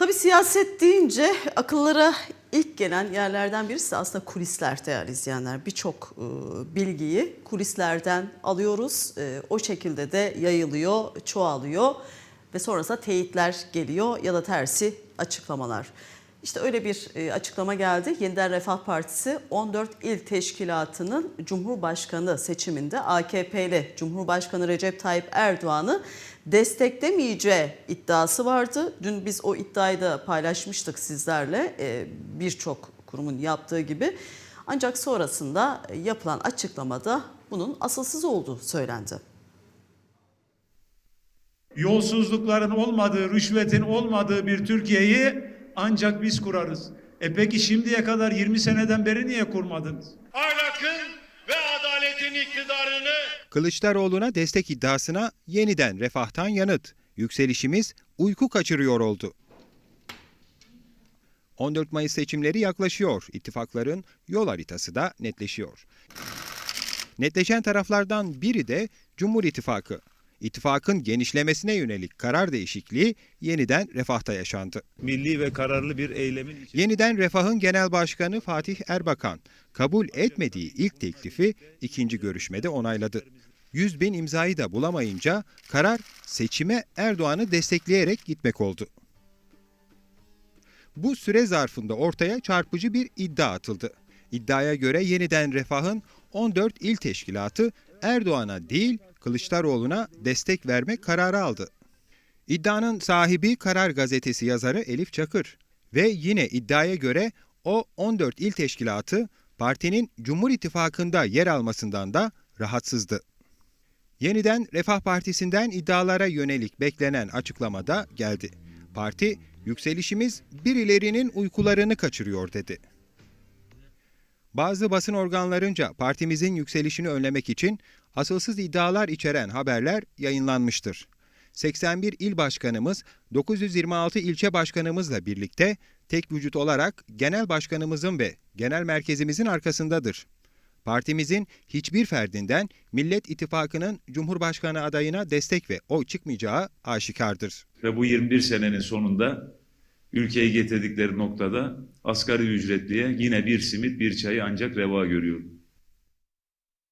Tabii siyaset deyince akıllara ilk gelen yerlerden birisi aslında kulisler değerli izleyenler. Birçok e, bilgiyi kulislerden alıyoruz. E, o şekilde de yayılıyor, çoğalıyor ve sonrasında teyitler geliyor ya da tersi açıklamalar. İşte öyle bir e, açıklama geldi. Yeniden Refah Partisi 14 il teşkilatının Cumhurbaşkanı seçiminde AKP'li Cumhurbaşkanı Recep Tayyip Erdoğan'ı desteklemeyeceği iddiası vardı. Dün biz o iddiayı da paylaşmıştık sizlerle e, birçok kurumun yaptığı gibi. Ancak sonrasında yapılan açıklamada bunun asılsız olduğu söylendi. Yolsuzlukların olmadığı, rüşvetin olmadığı bir Türkiye'yi ancak biz kurarız. E peki şimdiye kadar 20 seneden beri niye kurmadınız? ahlakın ve adaletin iktidarını Kılıçdaroğlu'na destek iddiasına yeniden refahtan yanıt. Yükselişimiz uyku kaçırıyor oldu. 14 Mayıs seçimleri yaklaşıyor. İttifakların yol haritası da netleşiyor. Netleşen taraflardan biri de Cumhur İttifakı. İttifakın genişlemesine yönelik karar değişikliği yeniden refahta yaşandı. Milli ve kararlı bir eylemin için. Yeniden Refah'ın Genel Başkanı Fatih Erbakan kabul etmediği ilk teklifi ikinci görüşmede onayladı. 100 bin imzayı da bulamayınca karar seçime Erdoğan'ı destekleyerek gitmek oldu. Bu süre zarfında ortaya çarpıcı bir iddia atıldı. İddiaya göre yeniden Refah'ın 14 il teşkilatı Erdoğan'a değil Kılıçdaroğlu'na destek verme kararı aldı. İddianın sahibi Karar Gazetesi yazarı Elif Çakır ve yine iddiaya göre o 14 il teşkilatı partinin Cumhur İttifakı'nda yer almasından da rahatsızdı. Yeniden Refah Partisi'nden iddialara yönelik beklenen açıklamada geldi. Parti, yükselişimiz birilerinin uykularını kaçırıyor dedi. Bazı basın organlarınca partimizin yükselişini önlemek için asılsız iddialar içeren haberler yayınlanmıştır. 81 il başkanımız 926 ilçe başkanımızla birlikte tek vücut olarak genel başkanımızın ve genel merkezimizin arkasındadır. Partimizin hiçbir ferdinden Millet İttifakı'nın Cumhurbaşkanı adayına destek ve oy çıkmayacağı aşikardır. Ve bu 21 senenin sonunda ülkeyi getirdikleri noktada asgari ücretliye yine bir simit bir çayı ancak reva görüyorum.